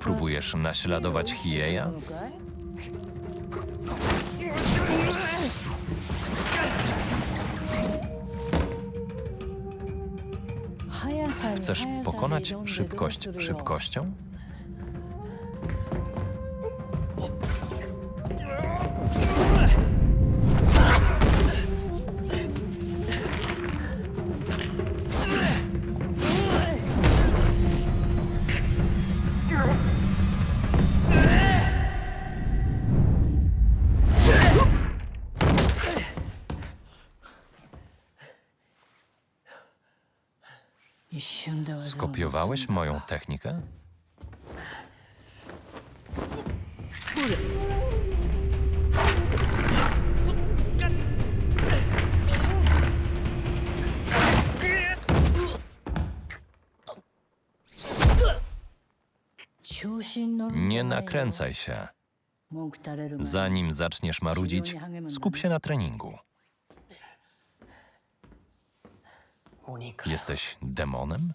Próbujesz naśladować Hieja? Chcesz pokonać szybkość szybkością? Skopiowałeś moją technikę? Nie nakręcaj się. Zanim zaczniesz marudzić, skup się na treningu. Jesteś demonem?